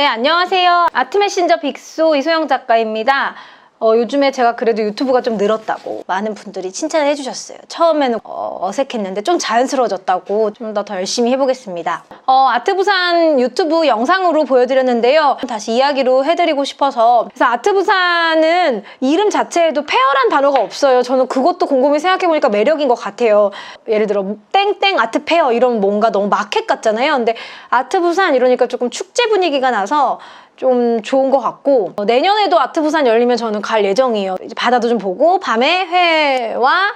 네, 안녕하세요. 아트 메신저 빅소 이소영 작가입니다. 어, 요즘에 제가 그래도 유튜브가 좀 늘었다고 많은 분들이 칭찬을 해주셨어요. 처음에는 어, 색했는데좀 자연스러워졌다고 좀 더 더 열심히 해보겠습니다. 어, 아트부산 유튜브 영상으로 보여드렸는데요. 다시 이야기로 해드리고 싶어서 그래서 아트부산은 이름 자체에도 페어란 단어가 없어요. 저는 그것도 곰곰이 생각해보니까 매력인 것 같아요. 예를 들어 땡땡 아트 페어 이런 뭔가 너무 마켓 같잖아요. 근데 아트부산 이러니까 조금 축제 분위기가 나서 좀 좋은 것 같고 어, 내년에도 아트 부산 열리면 저는 갈 예정이에요. 이제 바다도 좀 보고 밤에 회와.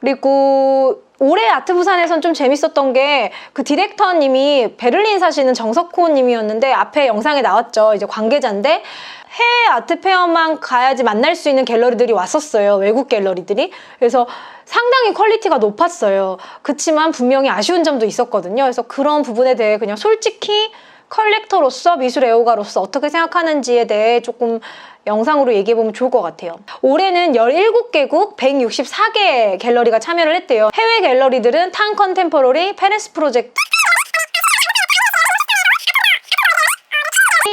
그리고 올해 아트 부산에선 좀 재밌었던 게 그 디렉터님이 베를린 사시는 정석호 님이었는데 앞에 영상에 나왔죠. 이제 관계자인데 해외 아트페어만 가야지 만날 수 있는 갤러리들이 왔었어요. 외국 갤러리들이. 그래서 상당히 퀄리티가 높았어요. 그치만 분명히 아쉬운 점도 있었거든요. 그래서 그런 부분에 대해 그냥 솔직히 컬렉터로서 미술 애호가로서 어떻게 생각하는지에 대해 조금 영상으로 얘기해보면 좋을 것 같아요. 올해는 17개국 164개 갤러리가 참여를 했대요. 해외 갤러리들은 탕 컨템퍼러리, 페레스 프로젝트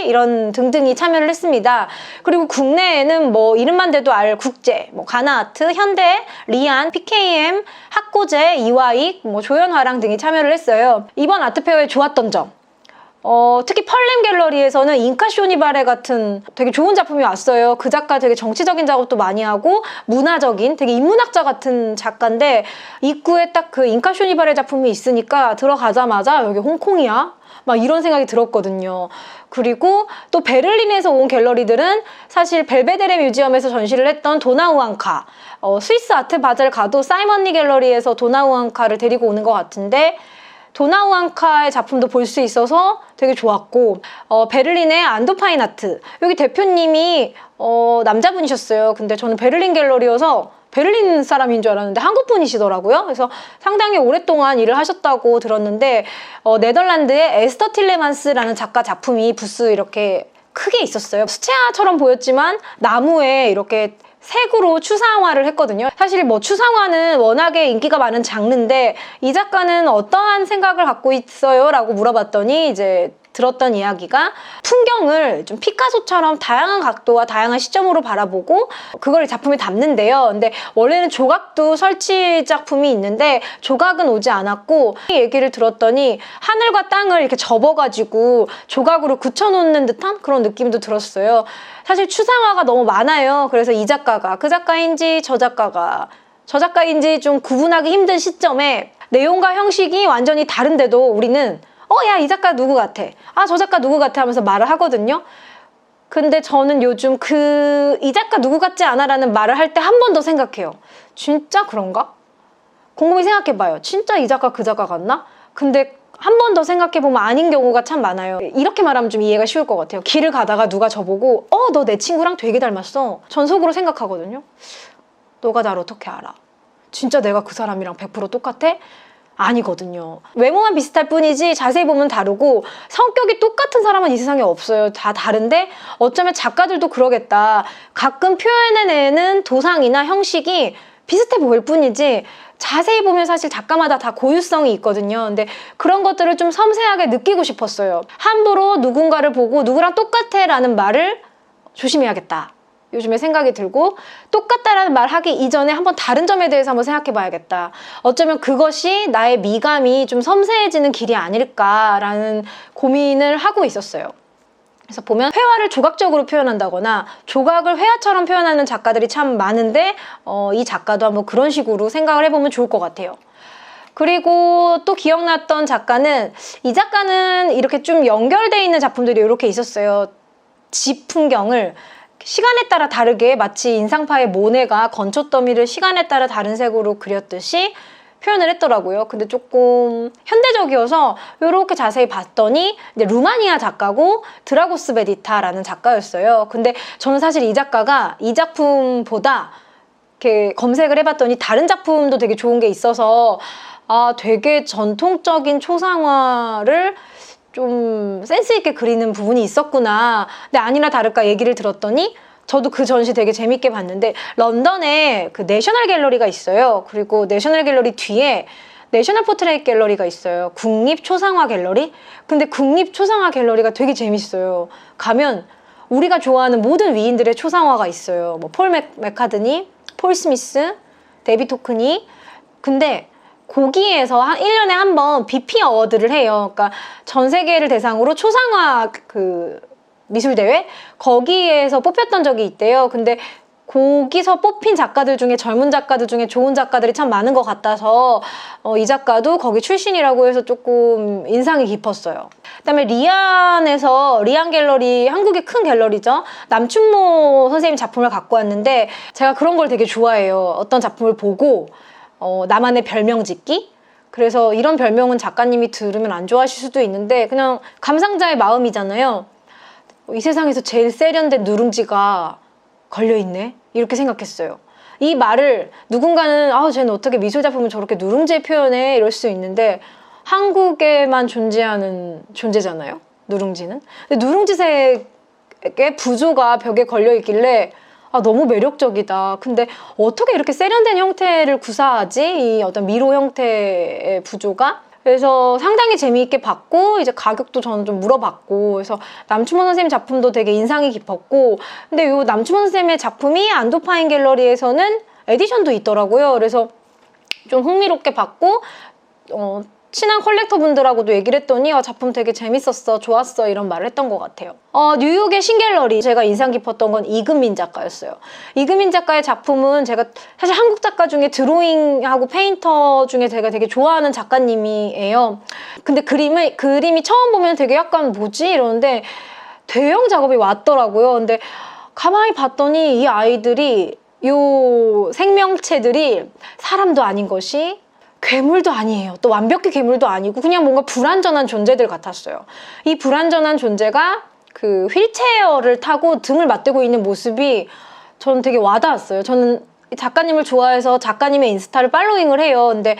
이런 등등이 참여를 했습니다. 그리고 국내에는 뭐 이름만 대도 알 국제, 뭐 가나아트, 현대, 리안, PKM, 학고제, 이화익, 뭐 조연화랑 등이 참여를 했어요. 이번 아트페어에 좋았던 점. 어, 특히 펄렘 갤러리에서는 인카 쇼니바레 같은 되게 좋은 작품이 왔어요. 그 작가 되게 정치적인 작업도 많이 하고 문화적인 되게 인문학자 같은 작가인데 입구에 딱그 인카 쇼니바레 작품이 있으니까 들어가자마자 여기 홍콩이야? 막 이런 생각이 들었거든요. 그리고 또 베를린에서 온 갤러리들은 사실 벨베데레 뮤지엄에서 전시를 했던 도나우앙카, 어, 스위스 아트 바젤 가도 사이먼니 갤러리에서 도나우앙카를 데리고 오는 것 같은데 도나우앙카의 작품도 볼 수 있어서 되게 좋았고 어, 베를린의 안도파인 아트 여기 대표님이 어, 남자분이셨어요. 근데 저는 베를린 갤러리여서 베를린 사람인 줄 알았는데 한국 분이시더라고요. 그래서 상당히 오랫동안 일을 하셨다고 들었는데 어, 네덜란드의 에스터 틸레만스라는 작가 작품이 부스 이렇게 크게 있었어요. 수채화처럼 보였지만 나무에 이렇게 색으로 추상화를 했거든요. 사실 뭐 추상화는 워낙에 인기가 많은 장르인데 이 작가는 어떠한 생각을 갖고 있어요? 라고 물어봤더니 이제 들었던 이야기가 풍경을 좀 피카소처럼 다양한 각도와 다양한 시점으로 바라보고 그걸 작품에 담는데요. 근데 원래는 조각도 설치 작품이 있는데 조각은 오지 않았고 이 얘기를 들었더니 하늘과 땅을 이렇게 접어가지고 조각으로 굳혀놓는 듯한 그런 느낌도 들었어요. 사실 추상화가 너무 많아요. 그래서 이 작가가 그 작가인지 저 작가가 저 작가인지 좀 구분하기 힘든 시점에 내용과 형식이 완전히 다른데도 우리는 어, 야, 이 작가 누구 같아? 아, 저 작가 누구 같아? 하면서 말을 하거든요. 근데 저는 요즘 그, 이 작가 누구 같지 않아? 라는 말을 할 때 한 번 더 생각해요. 진짜 그런가? 곰곰이 생각해봐요. 진짜 이 작가 그 작가 같나? 근데 한 번 더 생각해보면 아닌 경우가 참 많아요. 이렇게 말하면 좀 이해가 쉬울 것 같아요. 길을 가다가 누가 저보고, 어, 너 내 친구랑 되게 닮았어. 전 속으로 생각하거든요. 너가 날 어떻게 알아? 진짜 내가 그 사람이랑 100% 똑같아? 아니거든요. 외모만 비슷할 뿐이지 자세히 보면 다르고 성격이 똑같은 사람은 이 세상에 없어요. 다 다른데 어쩌면 작가들도 그러겠다. 가끔 표현해내는 도상이나 형식이 비슷해 보일 뿐이지 자세히 보면 사실 작가마다 다 고유성이 있거든요. 근데 그런 것들을 좀 섬세하게 느끼고 싶었어요. 함부로 누군가를 보고 누구랑 똑같아 라는 말을 조심해야겠다. 요즘에 생각이 들고 똑같다라는 말 하기 이전에 한번 다른 점에 대해서 한번 생각해 봐야겠다. 어쩌면 그것이 나의 미감이 좀 섬세해지는 길이 아닐까라는 고민을 하고 있었어요. 그래서 보면 회화를 조각적으로 표현한다거나 조각을 회화처럼 표현하는 작가들이 참 많은데 어, 이 작가도 한번 그런 식으로 생각을 해보면 좋을 것 같아요. 그리고 또 기억났던 작가는 이 작가는 이렇게 좀 연결돼 있는 작품들이 이렇게 있었어요. 집 풍경을 시간에 따라 다르게 마치 인상파의 모네가 건초 더미를 시간에 따라 다른 색으로 그렸듯이 표현을 했더라고요. 근데 조금 현대적이어서 이렇게 자세히 봤더니 루마니아 작가고 드라고스 베디타라는 작가였어요. 근데 저는 사실 이 작가가 이 작품보다 이렇게 검색을 해봤더니 다른 작품도 되게 좋은 게 있어서 아 되게 전통적인 초상화를 좀 센스 있게 그리는 부분이 있었구나. 근데 아니나 다를까 얘기를 들었더니 저도 그 전시 되게 재밌게 봤는데 런던에 그 내셔널 갤러리가 있어요. 그리고 내셔널 갤러리 뒤에 내셔널 포트레이트 갤러리가 있어요. 국립 초상화 갤러리. 근데 국립 초상화 갤러리가 되게 재밌어요. 가면 우리가 좋아하는 모든 위인들의 초상화가 있어요. 뭐 폴 맥카드니, 폴 스미스, 데비 토크니. 근데 거기에서 한 1년에 한 번 BP 어워드를 해요. 그러니까 전 세계를 대상으로 초상화 그 미술 대회 거기에서 뽑혔던 적이 있대요. 근데 거기서 뽑힌 작가들 중에 젊은 작가들 중에 좋은 작가들이 참 많은 것 같아서 어, 이 작가도 거기 출신이라고 해서 조금 인상이 깊었어요. 그다음에 리안에서 리안 갤러리 한국의 큰 갤러리죠. 남춘모 선생님 작품을 갖고 왔는데 제가 그런 걸 되게 좋아해요. 어떤 작품을 보고 어, 나만의 별명 짓기. 그래서 이런 별명은 작가님이 들으면 안 좋아하실 수도 있는데 그냥 감상자의 마음이잖아요. 이 세상에서 제일 세련된 누룽지가 걸려있네? 이렇게 생각했어요. 이 말을 누군가는 아 쟤는 어떻게 미술 작품을 저렇게 누룽지에 표현해 이럴 수 있는데 한국에만 존재하는 존재잖아요. 누룽지는. 근데 누룽지색의 부조가 벽에 걸려 있길래 아 너무 매력적이다. 근데 어떻게 이렇게 세련된 형태를 구사하지? 이 어떤 미로 형태의 부조가 그래서 상당히 재미있게 봤고 이제 가격도 저는 좀 물어봤고 그래서 남충원 선생님 작품도 되게 인상이 깊었고 근데 이 남충원 선생님의 작품이 안도파인 갤러리에서는 에디션도 있더라고요. 그래서 좀 흥미롭게 봤고 어, 친한 컬렉터 분들하고도 얘기를 했더니 어, 작품 되게 재밌었어, 좋았어 이런 말을 했던 것 같아요. 어, 뉴욕의 신갤러리 제가 인상 깊었던 건 이금민 작가였어요. 이금민 작가의 작품은 제가 사실 한국 작가 중에 드로잉하고 페인터 중에 제가 되게 좋아하는 작가님이에요. 근데 그림을 그림이 처음 보면 되게 약간 뭐지 이러는데 대형 작업이 왔더라고요. 근데 가만히 봤더니 이 아이들이 요 생명체들이 사람도 아닌 것이 괴물도 아니에요. 또 완벽히 괴물도 아니고 그냥 뭔가 불완전한 존재들 같았어요. 이 불완전한 존재가 그 휠체어를 타고 등을 맞대고 있는 모습이 저는 되게 와닿았어요. 저는 작가님을 좋아해서 작가님의 인스타를 팔로잉을 해요. 근데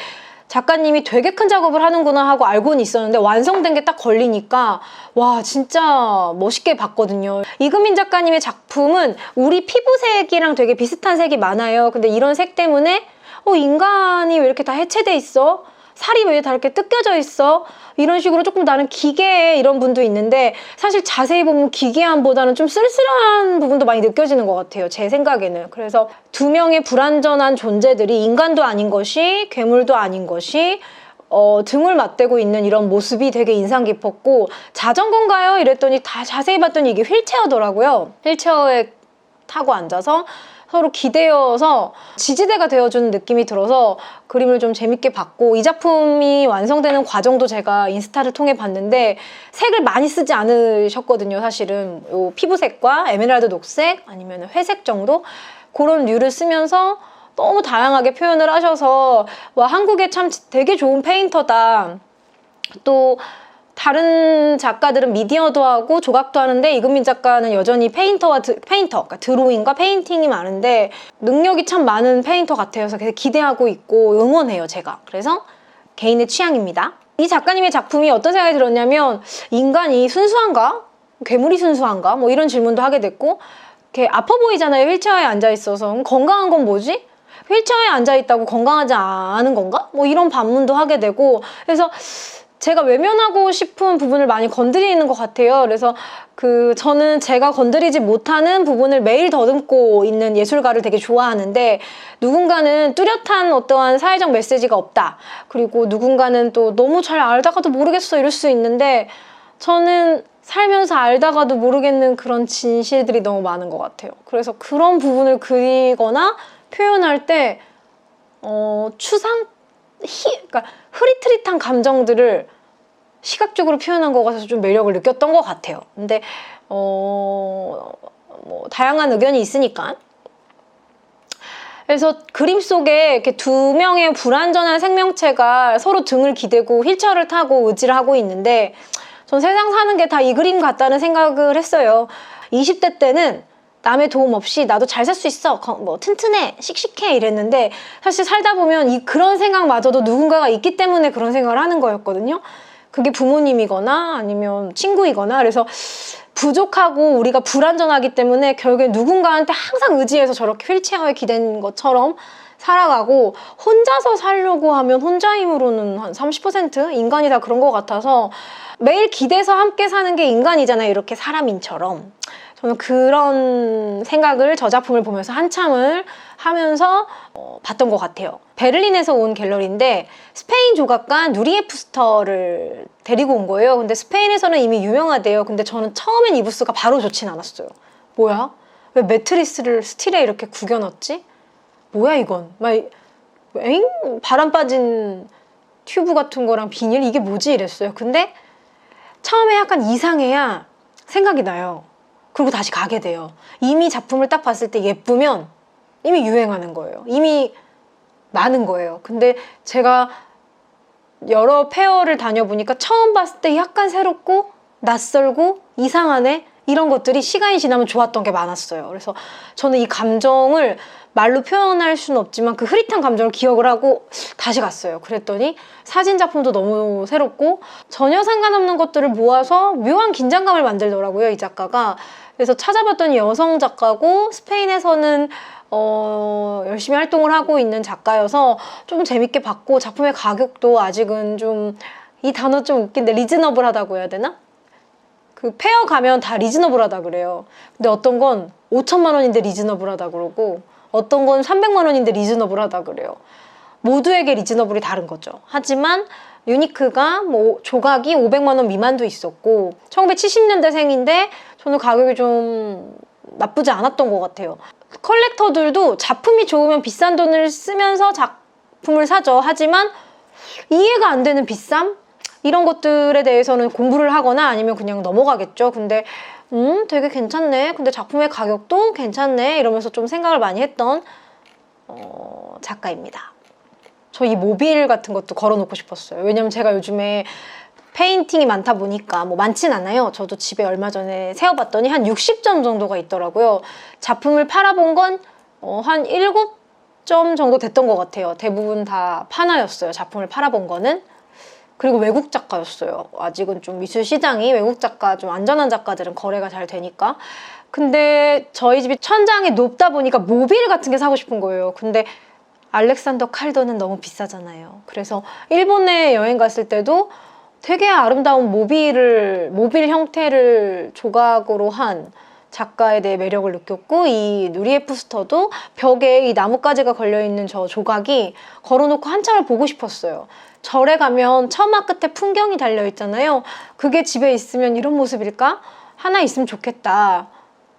작가님이 되게 큰 작업을 하는구나 하고 알고는 있었는데 완성된 게 딱 걸리니까 와 진짜 멋있게 봤거든요. 이금민 작가님의 작품은 우리 피부색이랑 되게 비슷한 색이 많아요. 근데 이런 색 때문에 어 인간이 왜 이렇게 다 해체돼 있어? 살이 왜 다 이렇게 뜯겨져 있어? 이런 식으로 조금 나는 기괴 이런 분도 있는데 사실 자세히 보면 기괴함보다는 좀 쓸쓸한 부분도 많이 느껴지는 것 같아요. 제 생각에는. 그래서 두 명의 불완전한 존재들이 인간도 아닌 것이 괴물도 아닌 것이 어, 등을 맞대고 있는 이런 모습이 되게 인상 깊었고 자전거인가요? 이랬더니 다 자세히 봤더니 이게 휠체어더라고요. 휠체어에 타고 앉아서 서로 기대어서 지지대가 되어주는 느낌이 들어서 그림을 좀 재밌게 봤고 이 작품이 완성되는 과정도 제가 인스타를 통해 봤는데 색을 많이 쓰지 않으셨거든요 사실은. 요 피부색과 에메랄드 녹색 아니면 회색 정도? 그런 류를 쓰면서 너무 다양하게 표현을 하셔서 와 한국에 참 되게 좋은 페인터다. 또 다른 작가들은 미디어도 하고 조각도 하는데 이금민 작가는 여전히 페인터와 드, 페인터, 그러니까 드로잉과 페인팅이 많은데 능력이 참 많은 페인터 같아요. 그래서 기대하고 있고 응원해요, 제가. 그래서 개인의 취향입니다. 이 작가님의 작품이 어떤 생각이 들었냐면 인간이 순수한가? 괴물이 순수한가? 뭐 이런 질문도 하게 됐고 이렇게 아파 보이잖아요. 휠체어에 앉아 있어서 건강한 건 뭐지? 휠체어에 앉아 있다고 건강하지 않은 건가? 뭐 이런 반문도 하게 되고 그래서 제가 외면하고 싶은 부분을 많이 건드리는 것 같아요. 그래서 그 저는 제가 건드리지 못하는 부분을 매일 더듬고 있는 예술가를 되게 좋아하는데 누군가는 뚜렷한 어떠한 사회적 메시지가 없다. 그리고 누군가는 또 너무 잘 알다가도 모르겠어 이럴 수 있는데 저는 살면서 알다가도 모르겠는 그런 진실들이 너무 많은 것 같아요. 그래서 그런 부분을 그리거나 표현할 때 어, 추상 히, 그러니까 흐릿흐릿한 감정들을 시각적으로 표현한 것 같아서 좀 매력을 느꼈던 것 같아요. 근데 어, 뭐 다양한 의견이 있으니까. 그래서 그림 속에 이렇게 두 명의 불완전한 생명체가 서로 등을 기대고 휠체어를 타고 의지를 하고 있는데 전 세상 사는 게 다 이 그림 같다는 생각을 했어요. 20대 때는 남의 도움 없이 나도 잘 살 수 있어. 뭐 튼튼해, 씩씩해 이랬는데 사실 살다 보면 이 그런 생각마저도 누군가가 있기 때문에 그런 생각을 하는 거였거든요. 그게 부모님이거나 아니면 친구이거나 그래서 부족하고 우리가 불안전하기 때문에 결국에 누군가한테 항상 의지해서 저렇게 휠체어에 기댄 것처럼 살아가고 혼자서 살려고 하면 혼자 힘으로는 한 30% 인간이 다 그런 것 같아서 매일 기대서 함께 사는 게 인간이잖아요. 이렇게 사람인처럼. 저는 그런 생각을 저 작품을 보면서 한참을 하면서 어, 봤던 것 같아요. 베를린에서 온 갤러리인데 스페인 조각가 누리에 푸스터를 데리고 온 거예요. 근데 스페인에서는 이미 유명하대요. 근데 저는 처음엔 이 부스가 바로 좋진 않았어요. 뭐야? 왜 매트리스를 스틸에 이렇게 구겨 넣었지? 뭐야 이건? 막 엥? 바람 빠진 튜브 같은 거랑 비닐 이게 뭐지 이랬어요. 근데 처음에 약간 이상해야 생각이 나요. 그리고 다시 가게 돼요. 이미 작품을 딱 봤을 때 예쁘면 이미 유행하는 거예요. 이미 많은 거예요. 근데 제가 여러 페어를 다녀보니까 처음 봤을 때 약간 새롭고 낯설고 이상하네 이런 것들이 시간이 지나면 좋았던 게 많았어요. 그래서 저는 이 감정을 말로 표현할 수는 없지만 그 흐릿한 감정을 기억을 하고 다시 갔어요. 그랬더니 사진 작품도 너무 새롭고 전혀 상관없는 것들을 모아서 묘한 긴장감을 만들더라고요. 이 작가가. 그래서 찾아봤더니 여성 작가고 스페인에서는 어, 열심히 활동을 하고 있는 작가여서 좀 재밌게 봤고 작품의 가격도 아직은 좀 이 단어 좀 웃긴데 리즈너블하다고 해야 되나? 그 페어 가면 다 리즈너블하다 그래요. 근데 어떤 건 5천만 원인데 리즈너블하다 그러고 어떤 건 300만 원인데 리즈너블하다 그래요. 모두에게 리즈너블이 다른 거죠. 하지만 유니크가 뭐 조각이 500만 원 미만도 있었고 1970년대생인데 저는 가격이 좀 나쁘지 않았던 것 같아요. 컬렉터들도 작품이 좋으면 비싼 돈을 쓰면서 작품을 사죠. 하지만 이해가 안 되는 비쌈? 이런 것들에 대해서는 공부를 하거나 아니면 그냥 넘어가겠죠. 근데 음 되게 괜찮네. 근데 작품의 가격도 괜찮네. 이러면서 좀 생각을 많이 했던 어, 작가입니다. 저 이 모빌 같은 것도 걸어놓고 싶었어요. 왜냐면 제가 요즘에 페인팅이 많다 보니까 뭐 많진 않아요. 저도 집에 얼마 전에 세어봤더니 한 60점 정도가 있더라고요. 작품을 팔아본 건 어, 한 7점 정도 됐던 것 같아요. 대부분 다 파나였어요. 작품을 팔아본 거는. 그리고 외국 작가였어요. 아직은 좀 미술 시장이 외국 작가 좀 안전한 작가들은 거래가 잘 되니까. 근데 저희 집이 천장이 높다 보니까 모빌 같은 게 사고 싶은 거예요. 근데 알렉산더 칼도는 너무 비싸잖아요. 그래서 일본에 여행 갔을 때도 되게 아름다운 모빌을 모빌 형태를 조각으로 한 작가에 대해 매력을 느꼈고 이 누리에 푸스터도 벽에 이 나뭇가지가 걸려 있는 저 조각이 걸어놓고 한참을 보고 싶었어요. 절에 가면 처마 끝에 풍경이 달려 있잖아요. 그게 집에 있으면 이런 모습일까? 하나 있으면 좋겠다.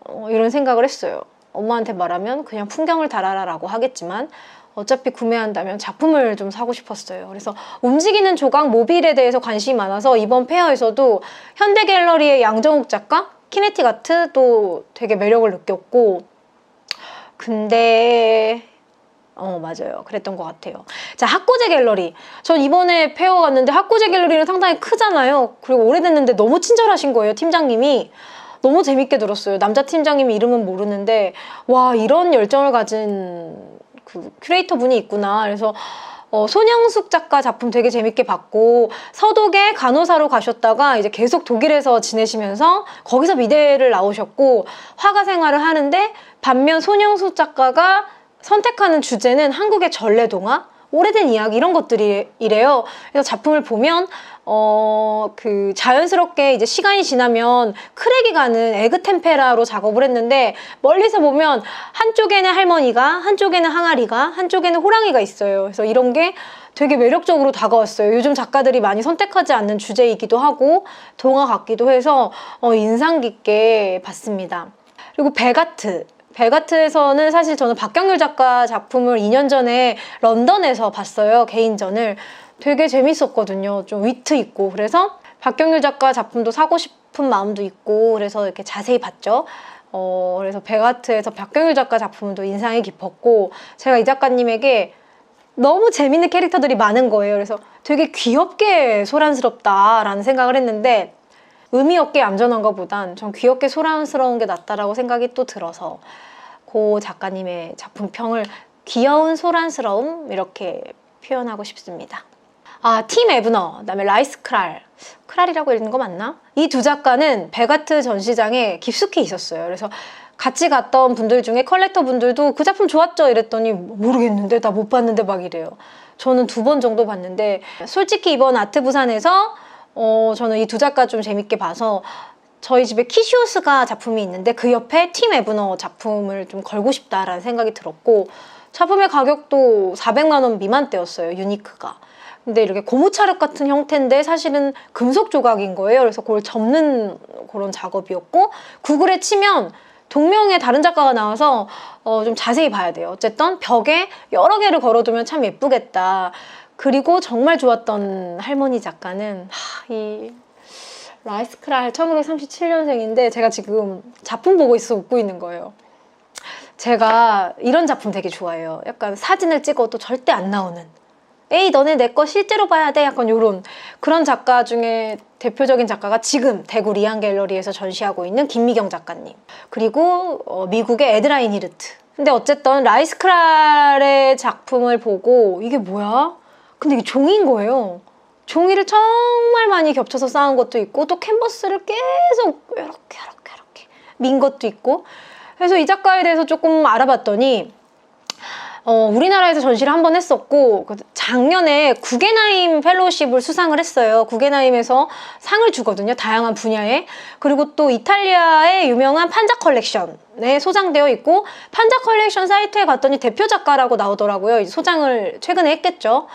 어, 이런 생각을 했어요. 엄마한테 말하면 그냥 풍경을 달아라라고 하겠지만 어차피 구매한다면 작품을 좀 사고 싶었어요. 그래서 움직이는 조각 모빌에 대해서 관심이 많아서 이번 페어에서도 현대 갤러리의 양정욱 작가 키네틱 아트도 되게 매력을 느꼈고 근데 어 맞아요. 그랬던 것 같아요. 자 학고제 갤러리. 전 이번에 페어 갔는데 학고제 갤러리는 상당히 크잖아요. 그리고 오래됐는데 너무 친절하신 거예요 팀장님이. 너무 재밌게 들었어요. 남자 팀장님 이름은 모르는데 와 이런 열정을 가진 그 큐레이터 분이 있구나. 그래서 어, 손영숙 작가 작품 되게 재밌게 봤고 서독에 간호사로 가셨다가 이제 계속 독일에서 지내시면서 거기서 미대를 나오셨고 화가 생활을 하는데 반면 손영숙 작가가 선택하는 주제는 한국의 전래동화 오래된 이야기 이런 것들이래요. 그래서 작품을 보면 어 그 자연스럽게 이제 시간이 지나면 크랙이 가는 에그 템페라로 작업을 했는데 멀리서 보면 한쪽에는 할머니가 한쪽에는 항아리가 한쪽에는 호랑이가 있어요. 그래서 이런 게 되게 매력적으로 다가왔어요. 요즘 작가들이 많이 선택하지 않는 주제이기도 하고 동화 같기도 해서 어, 인상 깊게 봤습니다. 그리고 베가트 베가트에서는 사실 저는 박경률 작가 작품을 2년 전에 런던에서 봤어요. 개인전을. 되게 재밌었거든요. 좀 위트 있고. 그래서 박경률 작가 작품도 사고 싶은 마음도 있고. 그래서 이렇게 자세히 봤죠. 어, 그래서 베가트에서 박경률 작가 작품도 인상이 깊었고. 제가 이 작가님에게 너무 재밌는 캐릭터들이 많은 거예요. 그래서 되게 귀엽게 소란스럽다라는 생각을 했는데 의미 없게 얌전한 것보단 전 귀엽게 소란스러운 게 낫다라고 생각이 또 들어서 고 작가님의 작품평을 귀여운 소란스러움 이렇게 표현하고 싶습니다. 아, 팀 에브너, 그다음에 라이스 크랄. 크랄이라고 읽는 거 맞나? 이 두 작가는 베가트 전시장에 깊숙이 있었어요. 그래서 같이 갔던 분들 중에 컬렉터 분들도 그 작품 좋았죠? 이랬더니 모르겠는데 나 못 봤는데 막 이래요. 저는 두 번 정도 봤는데 솔직히 이번 아트 부산에서 어, 저는 이 두 작가 좀 재밌게 봐서 저희 집에 키시오스가 작품이 있는데 그 옆에 팀 에브너 작품을 좀 걸고 싶다라는 생각이 들었고 작품의 가격도 400만 원 미만대였어요 유니크가. 근데 이렇게 고무차력 같은 형태인데 사실은 금속 조각인 거예요. 그래서 그걸 접는 그런 작업이었고 구글에 치면 동명의 다른 작가가 나와서 어, 좀 자세히 봐야 돼요. 어쨌든 벽에 여러 개를 걸어두면 참 예쁘겠다 그리고 정말 좋았던 할머니 작가는 하, 이 라이스크랄 1937년생인데 제가 지금 작품 보고 있어 웃고 있는 거예요. 제가 이런 작품 되게 좋아해요. 약간 사진을 찍어도 절대 안 나오는. 에이 너네 내 거 실제로 봐야 돼. 약간 요런 그런 작가 중에 대표적인 작가가 지금 대구 리안 갤러리에서 전시하고 있는 김미경 작가님. 그리고 어, 미국의 에드라인 히르트. 근데 어쨌든 라이스크랄의 작품을 보고 이게 뭐야? 근데 이게 종인 거예요. 종이를 정말 많이 겹쳐서 쌓은 것도 있고 또 캔버스를 계속 이렇게 이렇게 이렇게 민 것도 있고 그래서 이 작가에 대해서 조금 알아봤더니 어, 우리나라에서 전시를 한 번 했었고 그 작년에 구게나임 펠로우십을 수상을 했어요. 구게나임에서 상을 주거든요. 다양한 분야에. 그리고 또 이탈리아의 유명한 판자 컬렉션에 소장되어 있고 판자 컬렉션 사이트에 갔더니 대표 작가라고 나오더라고요. 소장을 최근에 했겠죠.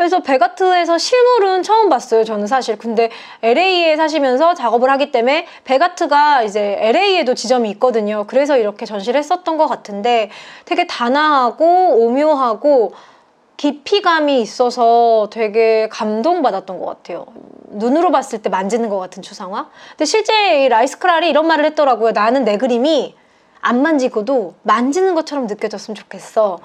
그래서 베가트에서 실물은 처음 봤어요. 저는 사실. 근데 LA에 사시면서 작업을 하기 때문에 베가트가 이제 LA에도 지점이 있거든요. 그래서 이렇게 전시를 했었던 것 같은데 되게 단아하고 오묘하고 깊이감이 있어서 되게 감동받았던 것 같아요. 눈으로 봤을 때 만지는 것 같은 추상화. 근데 실제 이 라이스크랄이 이런 말을 했더라고요. 나는 내 그림이 안 만지고도 만지는 것처럼 느껴졌으면 좋겠어.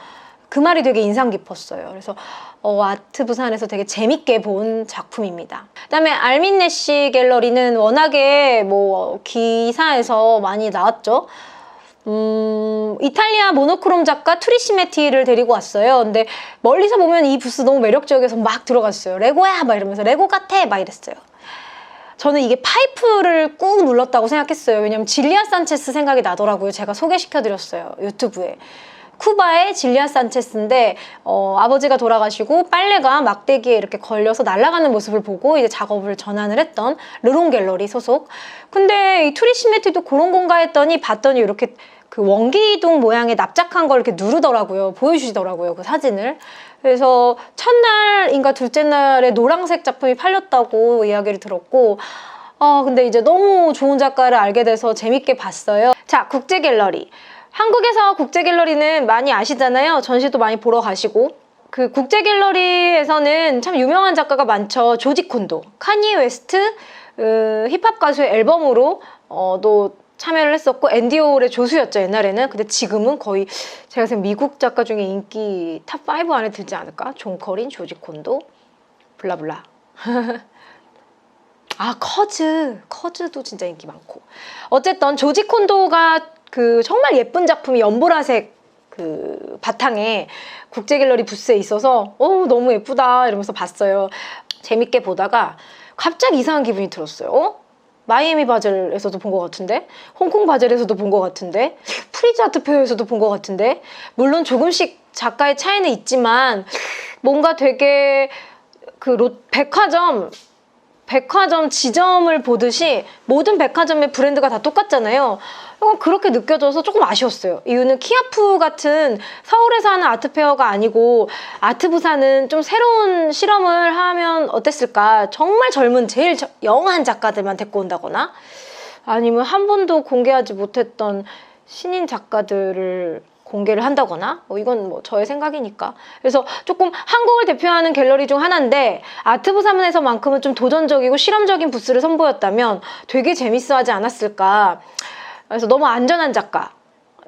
그 말이 되게 인상 깊었어요. 그래서 어, 아트 부산에서 되게 재밌게 본 작품입니다. 그다음에 알민네시 갤러리는 워낙에 뭐 기사에서 많이 나왔죠. 음, 이탈리아 모노크롬 작가 투리시메티를 데리고 왔어요. 근데 멀리서 보면 이 부스 너무 매력적이어서 막 들어갔어요. 레고야! 막 이러면서 레고 같아! 막 이랬어요. 저는 이게 파이프를 꾹 눌렀다고 생각했어요. 왜냐면 질리아 산체스 생각이 나더라고요. 제가 소개시켜드렸어요. 유튜브에. 쿠바의 질리아 산체스인데 어, 아버지가 돌아가시고 빨래가 막대기에 이렇게 걸려서 날아가는 모습을 보고 이제 작업을 전환을 했던 르롱 갤러리 소속. 근데 이 투리시메티도 그런 건가 했더니 봤더니 이렇게 그 원기둥 모양의 납작한 걸 이렇게 누르더라고요. 보여주시더라고요. 그 사진을. 그래서 첫날인가 둘째 날에 노란색 작품이 팔렸다고 이야기를 들었고 아 근데 이제 너무 좋은 작가를 알게 돼서 재밌게 봤어요. 자 국제 갤러리. 한국에서 국제 갤러리는 많이 아시잖아요. 전시도 많이 보러 가시고. 그 국제 갤러리에서는 참 유명한 작가가 많죠. 조지 콘도, 카니 웨스트, 으, 힙합 가수의 앨범으로 어, 또 참여를 했었고 앤디 오홀의 조수였죠 옛날에는. 근데 지금은 거의 제가 생각 미국 작가 중에 인기 탑 5 안에 들지 않을까? 존 커린, 조지 콘도, 블라블라. 아 커즈, 커즈도 진짜 인기 많고. 어쨌든 조지 콘도가 그 정말 예쁜 작품이 연보라색 그 바탕에 국제 갤러리 부스에 있어서 어 너무 예쁘다 이러면서 봤어요. 재밌게 보다가 갑자기 이상한 기분이 들었어요. 어? 마이애미 바젤에서도 본 것 같은데 홍콩 바젤에서도 본 것 같은데 프리즈 아트 페어에서도 본 것 같은데 물론 조금씩 작가의 차이는 있지만 뭔가 되게 그 로, 백화점 백화점 지점을 보듯이 모든 백화점의 브랜드가 다 똑같잖아요. 약간 그렇게 느껴져서 조금 아쉬웠어요. 이유는 키아프 같은 서울에서 하는 아트페어가 아니고 아트부산은 좀 새로운 실험을 하면 어땠을까? 정말 젊은 제일 저- 영한 작가들만 데리고 온다거나 아니면 한 번도 공개하지 못했던 신인 작가들을 공개를 한다거나 뭐 이건 뭐 저의 생각이니까 그래서 조금 한국을 대표하는 갤러리 중 하나인데 아트부산에서만큼은 좀 도전적이고 실험적인 부스를 선보였다면 되게 재밌어하지 않았을까 그래서 너무 안전한 작가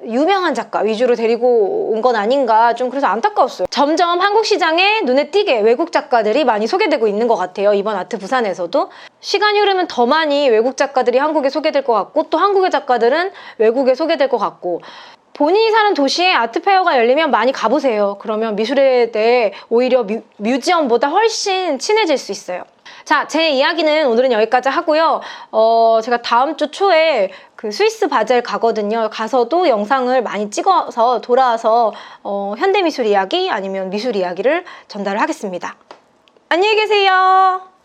유명한 작가 위주로 데리고 온 건 아닌가 좀 그래서 안타까웠어요. 점점 한국 시장에 눈에 띄게 외국 작가들이 많이 소개되고 있는 것 같아요. 이번 아트 부산에서도 시간이 흐르면 더 많이 외국 작가들이 한국에 소개될 것 같고 또 한국의 작가들은 외국에 소개될 것 같고 본인이 사는 도시에 아트페어가 열리면 많이 가보세요. 그러면 미술에 대해 오히려 뮤, 뮤지엄보다 훨씬 친해질 수 있어요. 자, 제 이야기는 오늘은 여기까지 하고요. 어, 제가 다음 주 초에 그 스위스 바젤 가거든요. 가서도 영상을 많이 찍어서 돌아와서 어, 현대미술 이야기 아니면 미술 이야기를 전달을 하겠습니다. 안녕히 계세요.